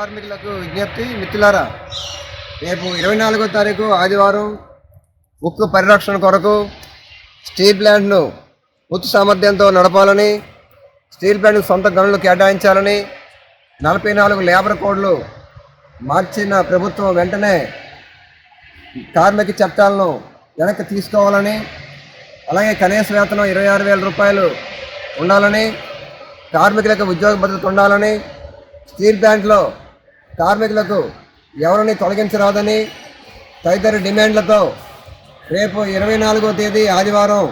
కార్మికులకు విజ్ఞప్తి మిత్రులారా రేపు ఇరవై నాలుగో తారీఖు ఆదివారం ఉక్కు పరిరక్షణ కొరకు స్టీల్ ప్లాంట్ను ఉత్తు సామర్థ్యంతో నడపాలని స్టీల్ ప్లాంట్కు సొంత గనులు కేటాయించాలని నలభై నాలుగు లేబర్ కోడ్లు మార్చిన ప్రభుత్వం వెంటనే కార్మిక చట్టాలను వెనక్కి తీసుకోవాలని అలాగే కనీస వేతనం ఇరవై ఆరు వేల రూపాయలు ఉండాలని కార్మికులకు ఉద్యోగ భద్రత ఉండాలని స్టీల్ ప్లాంట్లో కార్మికులకు ఎవరిని తొలగించరాదని తదితర డిమాండ్లతో రేపు ఇరవై నాలుగో తేదీ ఆదివారం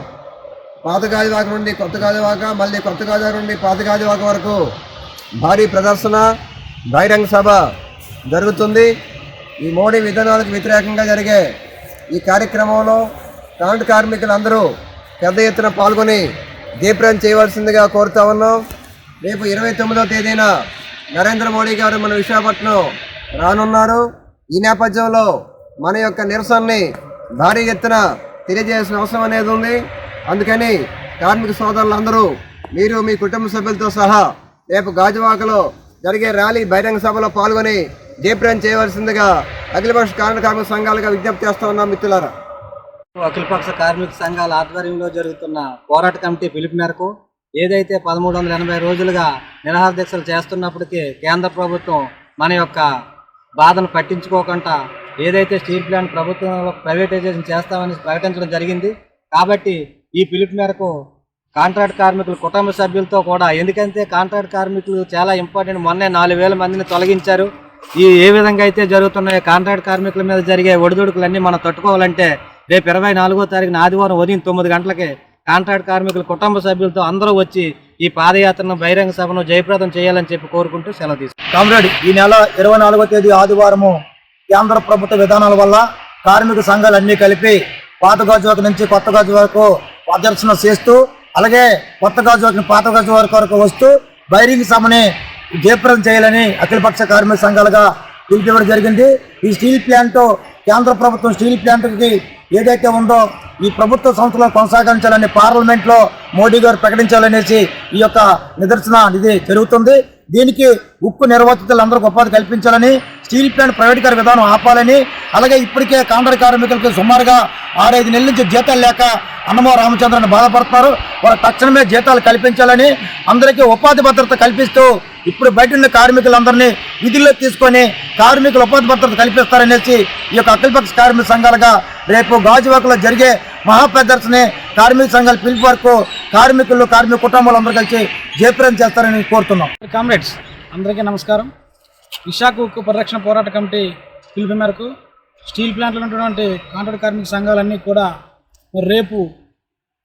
పాత గాజువాక నుండి కొత్త గాజువాక మళ్ళీ కొత్త గాజువాక నుండి పాత గాజువాక వరకు భారీ ప్రదర్శన బహిరంగ సభ జరుగుతుంది. ఈ మోడీ విధానాలకు వ్యతిరేకంగా జరిగే ఈ కార్యక్రమంలో కాంట్ కార్మికులందరూ పెద్ద ఎత్తున పాల్గొని దీప్రం చేయవలసిందిగా కోరుతా ఉన్నాం. రేపు ఇరవై తొమ్మిదో తేదీన నరేంద్ర మోడీ గారు మన విశాఖపట్నం రానున్నారు. ఈ నేపథ్యంలో మన యొక్క నిరసనని భారీ ఎత్తున తెలియజేయాల్సిన అవసరం అనేది ఉంది. అందుకని కార్మిక సోదరులందరూ మీరు మీ కుటుంబ సభ్యులతో సహా రేపు గాజువాకలో జరిగే ర్యాలీ బహిరంగ సభలో పాల్గొని దీప్రం చేయవలసిందిగా అఖిలపక్ష కార్మిక కార్మిక సంఘాలుగా విజ్ఞప్తి చేస్తా ఉన్నాం మిత్రులారా. అఖిలపక్ష కార్మిక సంఘాల ఆధ్వర్యంలో జరుగుతున్న పోరాట కమిటీ పిలుపు మేరకు ఏదైతే పదమూడు వందల ఎనభై రోజులుగా నిరాహార దీక్షలు చేస్తున్నప్పటికీ కేంద్ర ప్రభుత్వం మన యొక్క బాధను పట్టించుకోకుండా ఏదైతే స్టీల్ ప్లాంట్ ప్రభుత్వంలో ప్రైవేటైజేషన్ చేస్తామని ప్రకటించడం జరిగింది. కాబట్టి ఈ పిలుపు మేరకు కాంట్రాక్ట్ కార్మికుల కుటుంబ సభ్యులతో కూడా ఎందుకంటే కాంట్రాక్ట్ కార్మికులు చాలా ఇంపార్టెంట్ మొన్నే నాలుగు వేల మందిని తొలగించారు. ఈ ఏ విధంగా అయితే జరుగుతున్నాయో కాంట్రాక్ట్ కార్మికుల మీద జరిగే ఒడిదుడుకులన్నీ మనం తట్టుకోవాలంటే రేపు ఇరవై నాలుగో తారీఖున ఆదివారం ఉదయం తొమ్మిది గంటలకి కాంట్రాక్ట్ కార్మికులు కుటుంబ సభ్యులతో అందరూ వచ్చి ఈ పాదయాత్రను బహిరంగ సభను జయప్రదం చేయాలని చెప్పి కోరుకుంటూ సెలవు తీసుకుంటాం కామ్రేడ్ ఈ నెల ఇరవై నాలుగో తేదీ ఆదివారము కేంద్ర ప్రభుత్వ విధానాల వల్ల కార్మిక సంఘాలన్నీ కలిపి పాత గాజువాక నుంచి కొత్త గాజు వరకు ప్రదర్శన చేస్తూ అలాగే కొత్త గాజువాక పాత గాజువాక వరకు వరకు వస్తూ బైరింగ్ సభని జయప్రదం చేయాలని అఖిలపక్ష కార్మిక సంఘాలుగా పిలిపివ్వడం జరిగింది. ఈ స్టీల్ ప్లాంట్ కేంద్ర ప్రభుత్వం స్టీల్ ప్లాంట్కి ఏదైతే ఉందో ఈ ప్రభుత్వ సంస్థలను కొనసాగించాలని పార్లమెంట్లో మోడీ గారు ప్రకటించాలనేసి ఈ యొక్క నిదర్శన ఇది జరుగుతుంది. దీనికి ఉక్కు నిర్వాసితులందరికీ ఉపాధి కల్పించాలని స్టీల్ ప్లాంట్ ప్రైవేటీకరణ విధానం ఆపాలని అలాగే ఇప్పటికే కాంట్రాక్ట్ కార్మికులకు సుమారుగా ఆరైదు నెలల నుంచి జీతాలు లేక అన్నమో రామచంద్రని బాధపడుతున్నారు. వారు తక్షణమే జీతాలు కల్పించాలని అందరికీ ఉపాధి భద్రత కల్పిస్తూ ఇప్పుడు బయట ఉన్న కార్మికులందరినీ విధుల్లో తీసుకొని కార్మికులు ఉపాధి భద్రత కల్పిస్తారనేసి ఈ యొక్క అఖిలపక్ష కార్మిక సంఘాలుగా రేపు గాజువాకలో జరిగే మహాప్రదర్శని కార్మిక సంఘాల పిలుపు వరకు కార్మికులు కార్మిక కుటుంబాలు అందరూ కలిసి జయప్రం చేస్తారని కోరుతున్నాం. కామ్రేడ్స్ అందరికీ నమస్కారం. విశాఖ ఉక్కు పరిరక్షణ పోరాట కమిటీ పిలుపు మేరకు స్టీల్ ప్లాంట్లో ఉన్నటువంటి కాంట్రాక్ట్ కార్మిక సంఘాలన్నీ కూడా మరి రేపు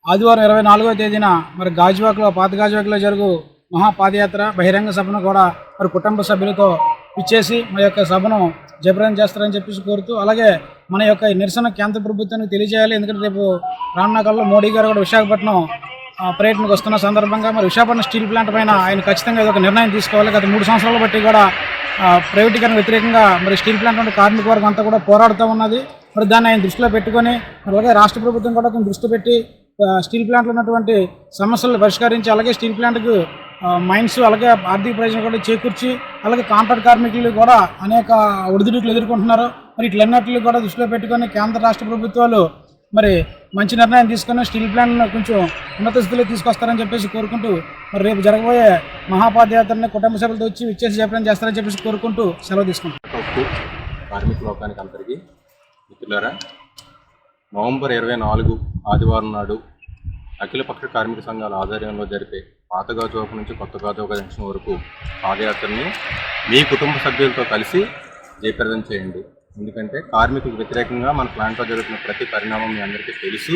ఆదివారం ఇరవై నాలుగో తేదీన మరి గాజువాకలో పాత గాజువాకలో జరుగు మహాపాదయాత్ర బహిరంగ సభను కూడా మరి కుటుంబ సభ్యులతో ఇచ్చేసి మా యొక్క సభను జయప్రదం చేస్తారని చెప్పేసి కోరుతూ అలాగే మన యొక్క నిరసన కేంద్ర ప్రభుత్వానికి తెలియజేయాలి. ఎందుకంటే రేపు రానున్న కాలంలో మోడీ గారు కూడా విశాఖపట్నం పర్యటనకు వస్తున్న సందర్భంగా మరి విశాఖపట్నం స్టీల్ ప్లాంట్ పైన ఆయన ఖచ్చితంగా ఇది ఒక నిర్ణయం తీసుకోవాలి. గత మూడు సంవత్సరాల బట్టి కూడా ప్రైవేటీకరణ వ్యతిరేకంగా మరి స్టీల్ ప్లాంట్ నుండి కార్మిక వర్గం అంతా కూడా పోరాడుతూ ఉన్నది. మరి దాన్ని ఆయన దృష్టిలో పెట్టుకొని మరి అలాగే రాష్ట్ర ప్రభుత్వం కూడా కొంచెం దృష్టి పెట్టి స్టీల్ ప్లాంట్లో ఉన్నటువంటి సమస్యలను పరిష్కరించి అలాగే స్టీల్ ప్లాంట్కు మైన్స్ అలాగే ఆర్థిక ప్రయోజనం కూడా చేకూర్చి అలాగే కాంట్రాక్ట్ కార్మికులు కూడా అనేక ఒడిదుడుకులు ఎదుర్కొంటున్నారు. మరి ఇట్లన్నట్లు కూడా దృష్టిలో పెట్టుకొని కేంద్ర రాష్ట్ర ప్రభుత్వాలు మరి మంచి నిర్ణయం తీసుకొని స్టీల్ ప్లాంట్ కొంచెం ఉన్నత స్థితిలో తీసుకొస్తారని చెప్పేసి కోరుకుంటూ మరి రేపు జరగబోయే మహాపాదయాత్రని కుటుంబ సభ్యులతో వచ్చి విచ్చేసి చెప్పడం చేస్తారని చెప్పేసి కోరుకుంటూ సెలవు తీసుకుంటాం. కార్మిక లోకానికి అందరికీ మిత్రులారా నవంబర్ ఇరవై నాలుగు ఆదివారం నాడు అఖిలపక్ష కార్మిక సంఘాల ఆధ్వర్యంలో జరిపే పాత గాజువాక నుంచి కొత్త గాజువాక జంక్షన్ వరకు పాదయాత్రని మీ కుటుంబ సభ్యులతో కలిసి జయప్రదం చేయండి. ఎందుకంటే కార్మికులకు వ్యతిరేకంగా మన ప్లాంట్లో జరుగుతున్న ప్రతి పరిణామం మీ అందరికీ తెలుసు.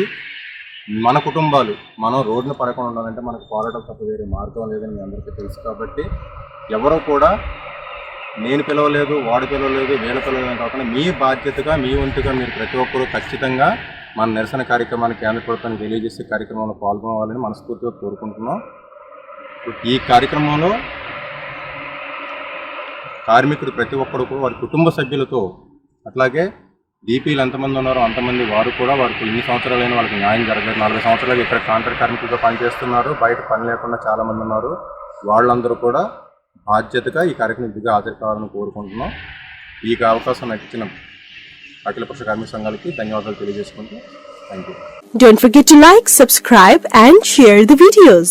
మన కుటుంబాలు మనం రోడ్డున పడకుండా ఉండాలంటే మనకు పోరాటం తప్ప వేరే మార్గం లేదని మీ అందరికీ తెలుసు కాబట్టి ఎవరో కూడా నేను పిలవలేదు వాడు పిలవలేదు వీళ్ళ పిలవలేదు కాకుండా మీ బాధ్యతగా మీ వంతుగా మీరు ప్రతి ఒక్కరూ ఖచ్చితంగా మన నిరసన కార్యక్రమాన్ని కేంద్ర ప్రభుత్వానికి తెలియజేసే కార్యక్రమంలో పాల్గొనాలని మనస్ఫూర్తిగా కోరుకుంటున్నాం. ఈ కార్యక్రమంలో కార్మికుడు ప్రతి ఒక్కరు కూడా వారి కుటుంబ సభ్యులతో అట్లాగే డీపీలు ఎంతమంది ఉన్నారో అంతమంది వారు కూడా వారికి ఎన్ని సంవత్సరాలైనా వాళ్ళకి న్యాయం జరగలేదు నలభై సంవత్సరాలు ఇక్కడ కాంట్రాక్ట్ కార్మికులుగా పనిచేస్తున్నారు. బయట పని లేకుండా చాలామంది ఉన్నారు. వాళ్ళందరూ కూడా బాధ్యతగా ఈ కార్యక్రమం దిగా హాజరు కావాలని కోరుకుంటున్నాం. ఈ అవకాశం నాకు అఖిల పక్ష కార్మిక సంఘాలకి ధన్యవాదాలు తెలియజేసుకుంటూ thank you Don't forget to like, subscribe and share the videos.